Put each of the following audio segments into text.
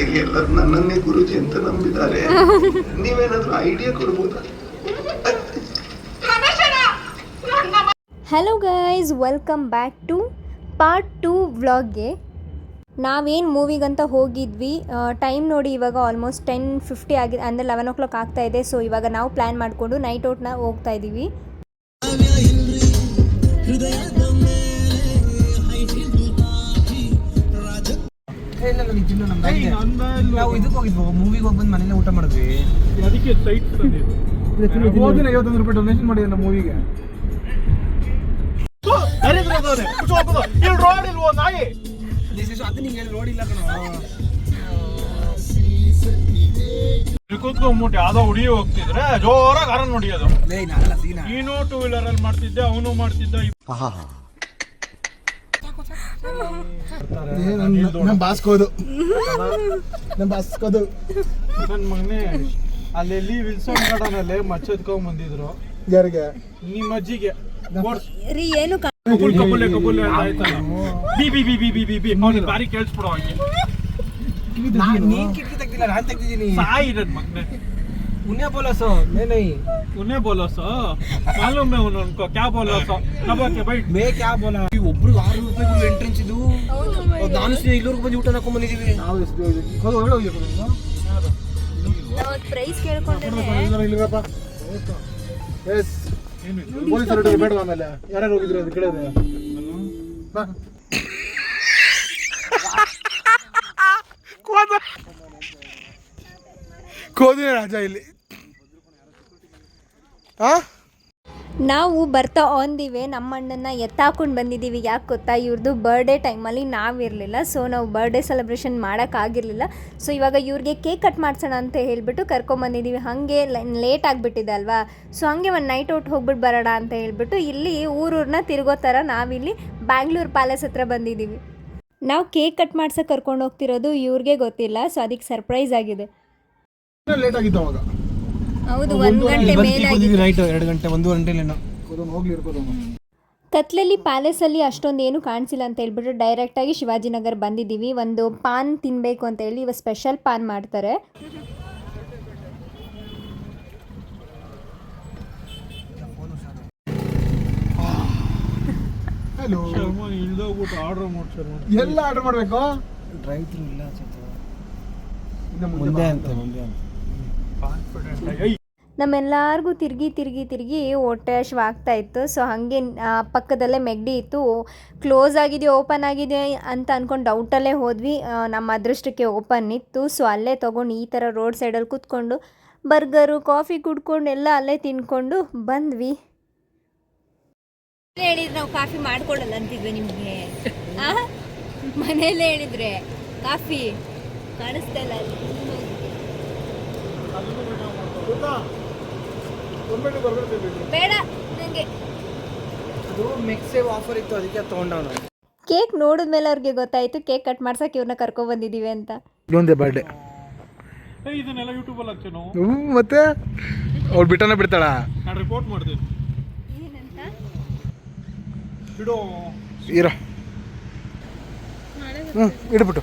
ಇಲ್ಲಿ ಎಲ್ಲರೂ ನನ್ನನ್ನೇ ಗುರುಜಿ ಅಂತ ನಂಬಿದ್ದಾರೆ. ನೀವೇನಾದ್ರೂ ಐಡಿಯಾ ಕೊಡ್ಬೋದಾ? Hello guys welcome back to part two ವ್ಲಾಗ್ಗೆ ನಾವೇನು ಮೂವಿಗಂತ ಹೋಗಿದ್ವಿ ಟೈಮ್ ನೋಡಿ ಇವಾಗ ಆಲ್ಮೋಸ್ಟ್ ಟೆನ್ ಫಿಫ್ಟಿ ಆಗಿದೆ ಅಂದರೆ ಲೆವೆನ್ ಓ ಕ್ಲಾಕ್ ಆಗ್ತಾ ಇದೆ ಸೊ ಇವಾಗ ನಾವು ಪ್ಲ್ಯಾನ್ ಮಾಡಿಕೊಂಡು ನೈಟ್ ಔಟ್ನ ಹೋಗ್ತಾ ಇದ್ದೀವಿ ನನಗೆ ಜಿನ್ನು ನಮ್ದು. ನಾವು ಇದಕ್ಕೆ ಹೋಗಿದ್ವು ಮೂವಿಗೆ ಹೋಗಿ ಬಂದು ಮನೇಲೆ ಊಟ ಮಾಡಿದ್ವಿ. ಅದಕ್ಕೆ ಸೈಟ್ ಹೋದಿನ ಐವತ್ತೊಂದು ರೂಪಾಯಿ ಡೊನೇಷನ್ ಮಾಡಿದೆ ನಮ್ಮ ಮೂವಿಗೆ ರೋಡ್ ಇಲ್ವೋ ನಾಯಿ? ಅದು ನಿಂಗೆ ನೋಡಿಲ್ಲ ಕಣ. ಕೂತ್ಕೊಂಡ್ಬಿಟ್ಟು ಯಾವ್ದೋ ಹುಡುಗಿ ಹೋಗ್ತಿದ್ರೆ ಜೋರಾಗಿ ಹಾರನ್ ಹೊಡಿಯೋದು. ನೀನು ಟೂ ವೀಲರ್ ಅಲ್ಲಿ ಮಾಡ್ತಿದ್ದೆ ಅವನು ಮಾಡ್ತಿದ್ದ ನಮ್ಮ ಬಾಸ್ಕೋದು. ನಮ್ಮ ಬಾಸ್ಕೋದು. ನನ್ನ ಮಗನೇ ಅಲ್ಲಿ ವಿಲ್ಸನ್ ಗಾರ್ಡನ್ ಅಲ್ಲಿ ಮಚ್ಚದ್ಕೊಂಡ್ ಬಂದಿದ್ರು. ಯಾರಿಗೆ? ನಿಮ್ಮ ಅಜ್ಜಿಗೆ. ರೀ ಏನು ಕಬೂಲ್ ಕಬೂಲೆ ಕಬೂಲೆ ಅಂತ ಆಯ್ತಲ್ಲ. ಬಿ ಬಿ ಬಿ ಬಿ ಬಿ ಬಿ ಬಿ. ಅವ್ನಿಗೆ ಬಾರಿ ಕೇಳಿಸ್ಬಿಡೋ ಹಂಗೆ ನೀನ್? ಕಿಟಕಿ ತೆಗ್ದಿಲ್ಲ ನಾನ್ ತೆಗ್ದಿದ್ದೀನಿ. ಸಾಯಿ ನನ್ ಮಗನೇ. ಉನ್ಯ ಬೋಲಸು ಮೇನೈ ಉನ್ನೇ ಬೋಲೋಸು ಮಾಲೂಮ್ ಅವನು ಅನ್ಕೋ ಕ್ಯಾ ಬೋಲೋಸು ಕಬಾಕೆ ಬೈಟ್ ಮೇ ಕ್ಯಾ ಬೋಲ ಒಬ್ರಿಗೆ ಆರು ರೂಪಾಯಿ ಎಂಟ್ರೆನ್ಸ್ ಇದು? ನಾನು ಸ್ನೇಹ ಇಲ್ಲೂರ್ಗೆ ಬಂದು ಊಟ ಹಾಕೊಂಡ್ ಬಂದಿದ್ದೀವಿ. ನಾವು ನಾವು ಪ್ರೈಸ್ ಕೇಳ್ಕೊಂಡ್ರೆ ಎಸ್ ಪೊಲೀಸರು ಬೇಡ ಆಮೇಲೆ. ಯಾರ್ಯಾರು ಹೋಗಿದ್ರು ಅದು ಕೇಳಿದ್ರೆ ಬಾ. ಕೋದಿನ ರಾಜ ಇಲ್ಲಿ. ನಾವು ಬರ್ತಾ ಆನ್ ದಿ ನಮ್ಮ ಅಣ್ಣನ ಎತ್ತಾಕೊಂಡು ಬಂದಿದ್ದೀವಿ ಯಾಕೆ ಗೊತ್ತಾ? ಇವ್ರದ್ದು ಬರ್ಡೇ ಟೈಮಲ್ಲಿ ನಾವಿರಲಿಲ್ಲ ಸೊ ನಾವು ಬರ್ಡೇ ಸೆಲೆಬ್ರೇಷನ್ ಮಾಡೋಕ್ಕಾಗಿರಲಿಲ್ಲ ಸೊ ಇವಾಗ ಇವ್ರಿಗೆ ಕೇಕ್ ಕಟ್ ಮಾಡ್ಸೋಣ ಅಂತ ಹೇಳಿಬಿಟ್ಟು ಕರ್ಕೊಂಬಂದಿದ್ದೀವಿ ಹಾಗೆ ಲೇಟ್ ಆಗಿಬಿಟ್ಟಿದೆ ಅಲ್ವಾ? ಸೊ ಹಾಗೆ ಒಂದು ನೈಟ್ ಔಟ್ ಹೋಗ್ಬಿಟ್ಟು ಬರೋಣ ಅಂತ ಹೇಳಿಬಿಟ್ಟು ಇಲ್ಲಿ ಊರೂರನ್ನ ತಿರುಗೋ ಥರ ನಾವಿಲ್ಲಿ ಬ್ಯಾಂಗ್ಳೂರು ಪ್ಯಾಲೇಸ್ ಹತ್ರ ಬಂದಿದ್ದೀವಿ ನಾವು ಕೇಕ್ ಕಟ್ ಮಾಡ್ಸೋಕೆ ಕರ್ಕೊಂಡು ಹೋಗ್ತಿರೋದು ಇವ್ರಿಗೆ ಗೊತ್ತಿಲ್ಲ. ಸೊ ಅದಕ್ಕೆ ಸರ್ಪ್ರೈಸ್ ಆಗಿದೆ. ಲೇಟ್ ಆಗಿತ್ತು ಅವಾಗ. ಹೌದು ಒಂದು ಗಂಟೆ ಮೇಲೆ ನೈಟ್ ಎರಡು ಗಂಟೆ ಒಂದು ಗಂಟೆಲೇನೋ ಹೋಗ್ಲಿ ಇರ್ಬೋದು ಕತ್ಲಲ್ಲಿ ಪ್ಯಾಲೇಸಲ್ಲಿ ಅಷ್ಟೊಂದು ಏನು ಕಾಣಿಸಿಲ್ಲ ಅಂತ ಹೇಳ್ಬಿಟ್ಟು ಡೈರೆಕ್ಟಾಗಿ ಶಿವಾಜಿನಗರ್ ಬಂದಿದ್ದೀವಿ. ಒಂದು ಪಾನ್ ತಿನ್ನಬೇಕು ಅಂತ ಹೇಳಿ ಇವಾಗ ಸ್ಪೆಷಲ್ ಪಾನ್ ಮಾಡ್ತಾರೆ. ಎಲ್ಲ ಆರ್ಡರ್ ಮಾಡಬೇಕು? ಡ್ರೈವ್ ಥ್ರೂ ಇಲ್ಲ ಮುಂದೆ ಅಂತ ಮುಂದೆ ಅಂತ. ನಮ್ಮೆಲ್ಲರಿಗೂ ತಿರುಗಿ ತಿರುಗಿ ತಿರುಗಿ ಹೊಟ್ಟೆ ಹಶ್ವಾಗ್ತಾ ಇತ್ತು. ಸೊ ಹಾಗೆ ಪಕ್ಕದಲ್ಲೇ ಮೆಗ್ಡಿ ಇತ್ತು. ಕ್ಲೋಸ್ ಆಗಿದೆ ಓಪನ್ ಆಗಿದೆ ಅಂತ ಅಂದ್ಕೊಂಡು ಡೌಟಲ್ಲೇ ಹೋದ್ವಿ. ನಮ್ಮ ಅದೃಷ್ಟಕ್ಕೆ ಓಪನ್ ಇತ್ತು. ಸೊ ಅಲ್ಲೇ ತೊಗೊಂಡು ಈ ಥರ ರೋಡ್ ಸೈಡಲ್ಲಿ ಕೂತ್ಕೊಂಡು ಬರ್ಗರು ಕಾಫಿ ಕುಡ್ಕೊಂಡು ಎಲ್ಲ ಅಲ್ಲೇ ತಿನ್ಕೊಂಡು ಬಂದ್ವಿ. ಹೇಳಿದ್ರೆ ನಾವು ಕಾಫಿ ಮಾಡ್ಕೊಡಲ್ಲ ಅಂತಿದ್ವಿ ನಿಮಗೆ. ಮನೆಯಲ್ಲೇ ಹೇಳಿದ್ರೆ ಕಾಫಿ ಕಾಣಿಸ್ತಾ ಇಲ್ಲ ಬೇಡ ನನಗೆ ಅದು ಮೆಕ್ಸೇವ್ ಆಫರ್ ಇತ್ತು ಅದಕ್ಕೆ ತೊಗೊಂಡವನು ಕೇಕ್ ನೋಡಿದ್ಮೇಲೆ ಅವ್ರಿಗೆ ಗೊತ್ತಾಯ್ತು ಕೇಕ್ ಕಟ್ ಮಾಡ್ಸಕ್ಕೆ ಇವ್ರನ್ನ ಕರ್ಕೊಬಂದಿದ್ದೀವಿ ಅಂತ. ಇದೊಂದೇ ಬರ್ಡೇ ಇದನ್ನೆಲ್ಲ ಯೂಟ್ಯೂಬಲ್ಲಿ ಹಾಕ್ತೇನೆ ಮತ್ತೆ? ಅವ್ರು ಬಿಟ್ಟನ ಬಿಡ್ತಾಳ? ನಾನು ರಿಪೋರ್ಟ್ ಮಾಡ್ತೀನಿ. ಬಿಡು ಇರೋ. ಹ್ಞೂ ಇಡ್ಬಿಟ್ಟು.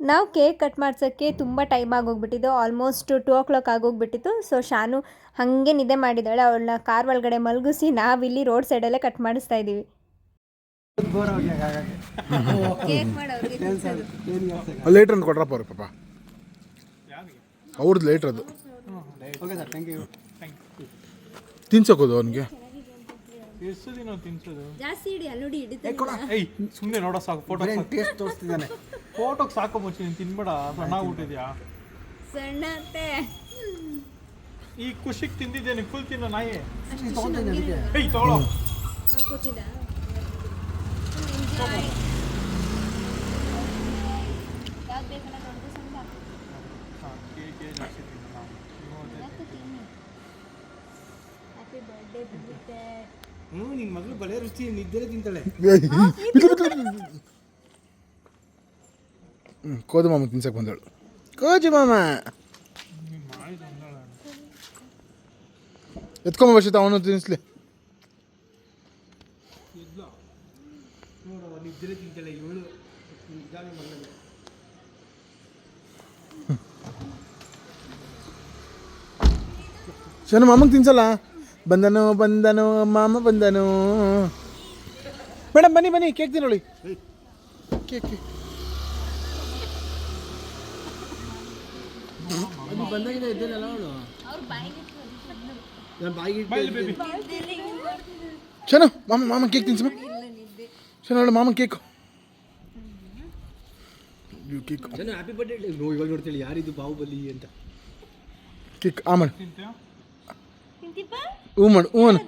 ನಾವು ಕೇಕ್ ಕಟ್ ಮಾಡ್ಸೋಕ್ಕೆ ತುಂಬ ಟೈಮ್ ಆಗೋಗ್ಬಿಟ್ಟಿದ್ದು ಆಲ್ಮೋಸ್ಟ್ ಟೂ ಓ ಕ್ಲಾಕ್ ಆಗೋಗ್ಬಿಟ್ಟಿತ್ತು. ಸೊ ಶಾನು ಹಾಗೆ ನಿದ್ದೆ ಮಾಡಿದ್ದಾಳೆ. ಅವಳನ್ನ ಕಾರ್ ಒಳಗಡೆ ಮಲಗಿಸಿ ನಾವಿಲ್ಲಿ ರೋಡ್ ಸೈಡಲ್ಲೇ ಕಟ್ ಮಾಡಿಸ್ತಾ ಇದ್ದೀವಿ. ಕೇಕ್ ಲೇಟ್ರ್ ಅಂತ ಕೊಡ್ರಪ್ಪ ಅವ್ರಿಗೆ ಪಾಪ. ಅವ್ರದ್ದು ಲೇಟ್ರ್ ಅದು. ಓಕೆ ಸರ್ ಥ್ಯಾಂಕ್ ಯು ತಿನ್ಸೋಕೋದು ಅವನಿಗೆ? ಎಷ್ಟು ದಿನ ತಿನ್ಸೋದು? ಜಾಸ್ತಿ ಇಡಿ ಅಲ್ಲೋಡಿ ಹಿಡಿತ ಏಯ್ ಸುಮ್ಮನೆ ನೋಡೋ ಸಾಕು. ಫೋಟೋ ಟೇಸ್ಟ್ ತೋರಿಸ್ತಿದ್ದಾನೆ. ಫೋಟೋಗೆ ಸಾಕು ಮುಚ್ಚಿ ನೀನು ತಿನ್ಬೇಡ. ಸಣ್ಣಾಗ್ಬಿಟ್ಟಿದ್ಯಾ ಸಣ್ಣತೆ ಈ ಖುಷಿಗೆ ತಿಂದಿದ್ದೇನೆ ಫುಲ್ ತಿನ್ನೋ ನಾಯಿ? ಏಯ್ ತಗೊಳ್ಳೋ ಹಾಕೋತಿದ್ದ ಯಾವ್ದು ಬೇಕಲ್ಲ ದೊಡ್ಡದು ಸಣ್ಣ ಹ್ಯಾಪಿ ಬರ್ಡೇ ಬಂದಿದ್ದೆ ಹ್ಞೂ ನಿನ್ನ ಮಗಳು ಬಳೆ ರುಚಿ ನಿದ್ದೆಲೆ ತಿಂತಾಳೆ. ಹ್ಞೂ ಕೋದು ಮಾಮ ತಿನ್ಸಕ್ಕೆ ಬಂದಳು. ಕೋಜು ಮಾಮ. ಎತ್ಕೊಂಬ ವರ್ಷ ಅವನು ತಿನ್ನಿಸ್ಲಿ ಶನ ಮಾಮಗೆ ತಿನ್ಸಲ್ಲ? ಬಂದನು ಬಂದನು ಮಾಮ ಬಂದನು. ಮೇಡಮ್ ಬನ್ನಿ ಬನ್ನಿ ಕೇಕ್ ತಿನ್ನೋಳಿ. Cake cake. ಅದು ಬಂದಾಗಿದೆ ಇದ್ದೇನಲ್ಲ ಅವಳು? ನಾನು ಬಾಯಿಗೆ ಶನು ಮಾಮ ಮಾಮ ಕೇಕ್ ತಿನ್ಸಮ್ಮ ಚೆನ್ನ ಹೇಳು ಮಾಮ ಕೇಕು. ಹ್ಯಾಪಿ ಬರ್ಡೇ ನೋ ಇವಾಗ ನೋಡ್ತೇಳಿ ಯಾರಿದು ಬಾಹುಬಲಿ ಅಂತ. ಕೇಕ್ ಆ ಮಾಡು ಅನ್ನು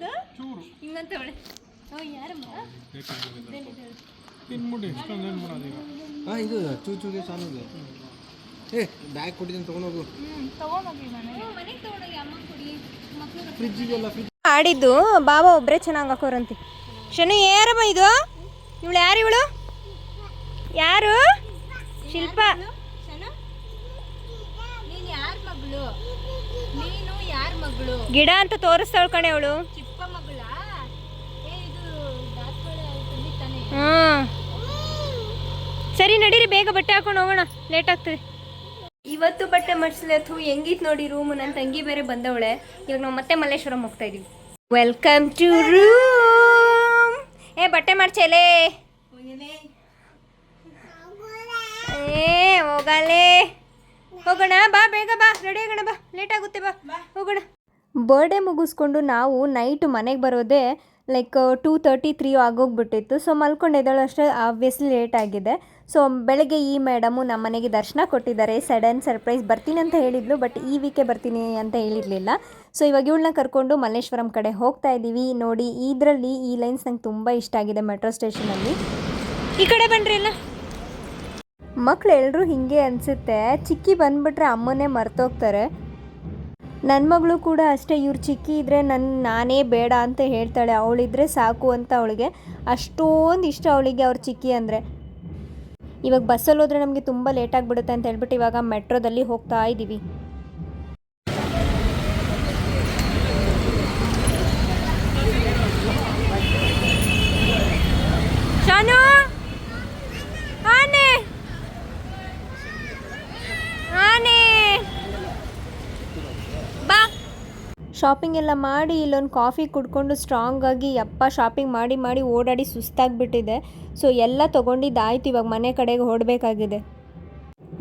ಹಾಂ ಇದು ಚೂ ಚೂಗೆ ಏ ಬ್ಯಾಗ್ ಕೊಟ್ಟಿದ್ದೀನಿ ತೊಗೊಂಡೋಗು. ಫ್ರಿಜ್ ಆಡಿದ್ದು ಬಾಬಾ ಒಬ್ಬರೇ ಚೆನ್ನಾಗಿ ಹಾಕೋರಂತೆ. ಶನು ಯಾರಮ್ಮ ಇದು? ಇವಳು ಯಾರು ಇವಳು? ಯಾರು? ಶಿಲ್ಪ ನೀನ್ ಯಾರ ಮಗಳು ನೀನು ಯಾರ ಮಗಳು ಗಿಡ ಅಂತ ತೋರಿಸ್ತಾಳ ಕಣೆ ಅವಳು. ಹಾ ಮಗಳ? ಏ ಇದು ದಾಸವಾಳ ತಂದಿ ತಾನೆ. ಹ್ಮ್ ಸರಿ ನಡೀರಿ ಬೇಗ ಬಟ್ಟೆ ಹಾಕೊಂಡು ಹೋಗೋಣ. ಲೇಟ್ ಆಗ್ತದೆ. ಇವತ್ತು ಬಟ್ಟೆ ಮಡ್ಸಲೆ ಅಥವಾ ಹೆಂಗಿತ್ತು ನೋಡಿ ರೂಮ್? ನನ್ನ ತಂಗಿ ಬೇರೆ ಬಂದವಳೆ. ಇವಾಗ ನಾವು ಮತ್ತೆ ಮಲ್ಲೇಶ್ವರಂ ಹೋಗ್ತಾ ಇದೀವಿ. ವೆಲ್ಕಮ್ ಟು ರೂಮ್ ಏ ಬಟ್ಟೆ ಮಾಡ್ಸಲೇ ಏ ಹೋಗಲೇ. ಹೋಗೋಣ ಬಾ ಬೇಗ ಬಾ. ರೆಡಿ ಆಗೋಣ ಬಾ. ಲೇಟ್ ಆಗುತ್ತೆ ಬಾ. ಹೋಗೋಣ. ಬರ್ಡೇ ಮುಗಿಸ್ಕೊಂಡು ನಾವು ನೈಟ್ ಮನೆಗೆ ಬರೋದೇ ಲೈಕ್ ಟೂ ತರ್ಟಿ ತ್ರೀ ಆಗೋಗ್ಬಿಟ್ಟಿತ್ತು. ಸೊ ಮಲ್ಕೊಂಡಿದ್ದಾಳು ಅಷ್ಟೇ ಆಬ್ವಿಯಸ್ಲಿ ಲೇಟ್ ಆಗಿದೆ. ಸೊ ಬೆಳಗ್ಗೆ ಈ ಮೇಡಮು ನಮ್ಮ ಮನೆಗೆ ದರ್ಶನ ಕೊಟ್ಟಿದ್ದಾರೆ. ಸಡನ್ ಸರ್ಪ್ರೈಸ್ ಬರ್ತೀನಿ ಅಂತ ಹೇಳಿದ್ಲು ಬಟ್ ಈ ವೀಕೆ ಬರ್ತೀನಿ ಅಂತ ಹೇಳಿರಲಿಲ್ಲ. ಸೊ ಇವಾಗ ಇವಳನ್ನ ಕರ್ಕೊಂಡು ಮಲ್ಲೇಶ್ವರಂ ಕಡೆ ಹೋಗ್ತಾ ಇದ್ದೀವಿ. ನೋಡಿ, ಇದರಲ್ಲಿ ಈ ಲೈನ್ಸ್ ನಂಗೆ ತುಂಬ ಇಷ್ಟ ಆಗಿದೆ ಮೆಟ್ರೋ ಸ್ಟೇಷನಲ್ಲಿ ಈ ಕಡೆ ಬನ್ನಿರಿ ಎಲ್ಲ ಮಕ್ಳು ಎಲ್ಲರೂ ಹಿಂಗೆ ಅನಿಸುತ್ತೆ. ಚಿಕ್ಕಿ ಬಂದುಬಿಟ್ರೆ ಅಮ್ಮನೇ ಮರ್ತೋಗ್ತಾರೆ. ನನ್ನ ಮಗಳು ಕೂಡ ಅಷ್ಟೇ, ಇವ್ರು ಚಿಕ್ಕಿ ಇದ್ದರೆ ನನ್ನ ನಾನೇ ಬೇಡ ಅಂತ ಹೇಳ್ತಾಳೆ. ಅವಳಿದ್ರೆ ಸಾಕು ಅಂತ ಅವಳಿಗೆ ಅಷ್ಟೊಂದು ಇಷ್ಟ ಅವಳಿಗೆ ಅವ್ರ ಚಿಕ್ಕಿ ಅಂದರೆ. ಇವಾಗ ಬಸ್ಸಲ್ಲಿ ಹೋದರೆ ನಮಗೆ ತುಂಬ ಲೇಟ್ ಆಗಿಬಿಡುತ್ತೆ ಅಂತ ಹೇಳ್ಬಿಟ್ಟು ಇವಾಗ ಮೆಟ್ರೋದಲ್ಲಿ ಹೋಗ್ತಾ ಇದ್ದೀವಿ ಶಾನು ಆನೆ ಆನೆ ಬಾ ಶಾಪಿಂಗ್ ಎಲ್ಲ ಮಾಡಿ, ಇಲ್ಲೊಂದು ಕಾಫಿ ಕುಡ್ಕೊಂಡು ಸ್ಟ್ರಾಂಗ್ ಆಗಿ, ಯಪ್ಪ ಶಾಪಿಂಗ್ ಮಾಡಿ ಮಾಡಿ ಓಡಾಡಿ ಸುಸ್ತಾಗಿಬಿಟ್ಟಿದೆ. ಸೊ ಎಲ್ಲ ತೊಗೊಂಡಿದ್ದಾಯ್ತು, ಇವಾಗ ಮನೆ ಕಡೆಗೆ ಹೊಡಬೇಕಾಗಿದೆ.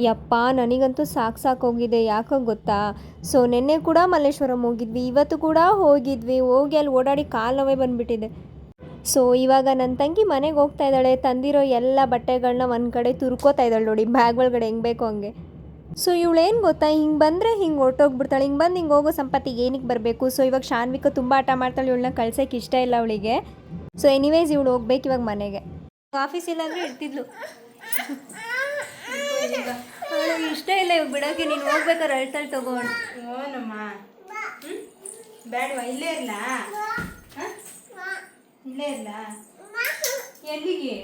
ಯಪ್ಪ, ನನಗಂತೂ ಸಾಕು ಸಾಕೋಗಿದೆ ಯಾಕೋ ಗೊತ್ತಾ? ಸೊ ನಿನ್ನೆ ಕೂಡ ಮಲ್ಲೇಶ್ವರಂ ಹೋಗಿದ್ವಿ, ಇವತ್ತು ಕೂಡ ಹೋಗಿದ್ವಿ, ಹೋಗಿ ಅಲ್ಲಿ ಓಡಾಡಿ ಕಾಲು ನೋವೇ ಬಂದುಬಿಟ್ಟಿದೆ. ಸೊ ಇವಾಗ ನನ್ನ ತಂಗಿ ಮನೆಗೆ ಹೋಗ್ತಾ ಇದ್ದಾಳೆ, ತಂದಿರೋ ಎಲ್ಲ ಬಟ್ಟೆಗಳನ್ನ ಒಂದು ಕಡೆ ತುರ್ಕೋತಾ ಇದ್ದಾಳೆ ನೋಡಿ, ಬ್ಯಾಗ್ ಒಳಗಡೆ ಹೆಂಗೆ ಬೇಕೋ ಹಂಗೆ. ಸೊ ಇವಳೇನು ಗೊತ್ತಾ? ಹಿಂಗೆ ಬಂದರೆ ಹಿಂಗೆ ಹೊರ್ಟೋಗ್ಬಿಡ್ತಾಳೆ. ಹಿಂಗೆ ಬಂದು ಹಿಂಗೆ ಹೋಗೋ ಸಂಪತ್ತಿಗೆ ಏನಕ್ಕೆ ಬರಬೇಕು? ಸೊ ಇವಾಗ ಶಾನ್ವಿಕ ತುಂಬ ಆಟ ಮಾಡ್ತಾಳೆ. ಇವಳನ್ನ ಕಳ್ಸೋಕ್ಕೆ ಇಷ್ಟ ಇಲ್ಲ ಅವಳಿಗೆ. ಸೊ ಎನಿವೇಸ್ ಇವಳು ಹೋಗ್ಬೇಕು ಇವಾಗ ಮನೆಗೆ. ಆಫೀಸ್ ಇಲ್ಲಾಂದ್ರೆ ಇರ್ತಿದ್ಲು. ಅವಳಿಗೆ ಇಷ್ಟ ಇಲ್ಲ ಇವಾಗ ಬಿಡೋಕೆ. ನೀನು ಹೋಗ್ಬೇಕಾದ್ರೆ ಅಳ್ತಾಳೆ ತಗೋಣ ಓನಮ್ಮ ಬೇಡವಾ ಇಲ್ಲೇ ಇರಲ? ಇಲ್ಲೇ ಇರಲ? ಎಲ್ಲಿಗೆ?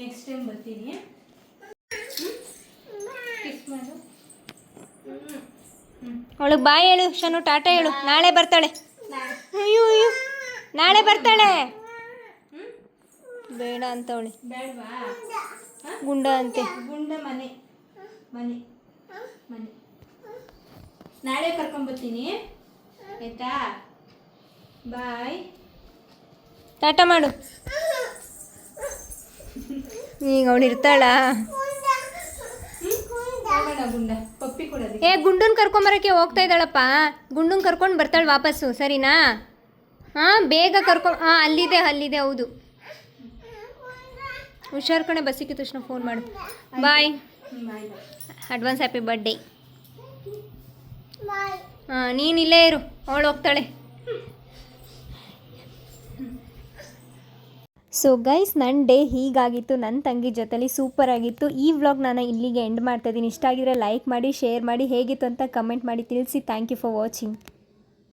ನೆಕ್ಸ್ಟ್ ಟೈಮ್ ಬರ್ತೀನಿ. ಅವಳಿಗೆ ಬಾಯ್ ಹೇಳು ಶನು ಟಾಟಾ ಹೇಳು. ನಾಳೆ ಬರ್ತಾಳೆ. ಅಯ್ಯೋ ಅಯ್ಯೋ. ನಾಳೆ ಬರ್ತಾಳೆ. ಬೇಡ ಅಂತ ಬೇಡವಾ? ಗುಂಡ ಅಂತೆ. ಗುಂಡ ಮನೆ. ಮನೆ. ಮನೆ. ನಾಳೆ ಕರ್ಕೊಂಬರ್ತೀನಿ ಆಯ್ತಾ? ಬಾಯ್. ಟಾಟಾ ಮಾಡು. ಈಗ ಅವಳು ಇರ್ತಾಳಾ ಹೋಗೋಣ ಗುಂಡ ಪಪ್ಪಿ ಕೊಡೋದು ಏ ಗುಂಡನ್ ಕರ್ಕೊಂಬರಕ್ಕೆ ಹೋಗ್ತಾ ಇದ್ದಾಳಪ್ಪ. ಗುಂಡುನ್ ಕರ್ಕೊಂಡು ಬರ್ತಾಳೆ ವಾಪಸ್ಸು ಸರಿನಾ? ಹಾಂ ಬೇಗ ಕರ್ಕೊ ಹಾಂ ಅಲ್ಲಿದೆ ಅಲ್ಲಿದೆ ಹೌದು. ಹುಷಾರ್ ಕಣೆ ಬಸ್ ಸಿಕ್ಕಿದ ತಕ್ಷಣ ಫೋನ್ ಮಾಡು. ಬಾಯ್ ಅಡ್ವಾನ್ಸ್ ಹ್ಯಾಪಿ ಬರ್ಡೇ ಹಾಂ ನೀನು ಇಲ್ಲೇ ಇರು ಅವಳು ಹೋಗ್ತಾಳೆ. ಸೊ ಗೈಸ್ ನನ್ನ ಡೇ ಹೀಗಾಗಿತ್ತು. ನನ್ನ ತಂಗಿ ಜೊತೆಲಿ ಸೂಪರ್ ಆಗಿತ್ತು. ಈ ವ್ಲಾಗ್ ನಾನು ಇಲ್ಲಿಗೆ ಎಂಡ್ ಮಾಡ್ತಾ ಇದ್ದೀನಿ. ಇಷ್ಟ ಆಗಿದ್ರೆ ಲೈಕ್ ಮಾಡಿ ಶೇರ್ ಮಾಡಿ. ಹೇಗಿತ್ತು ಅಂತ ಕಮೆಂಟ್ ಮಾಡಿ ತಿಳಿಸಿ. Thank you for watching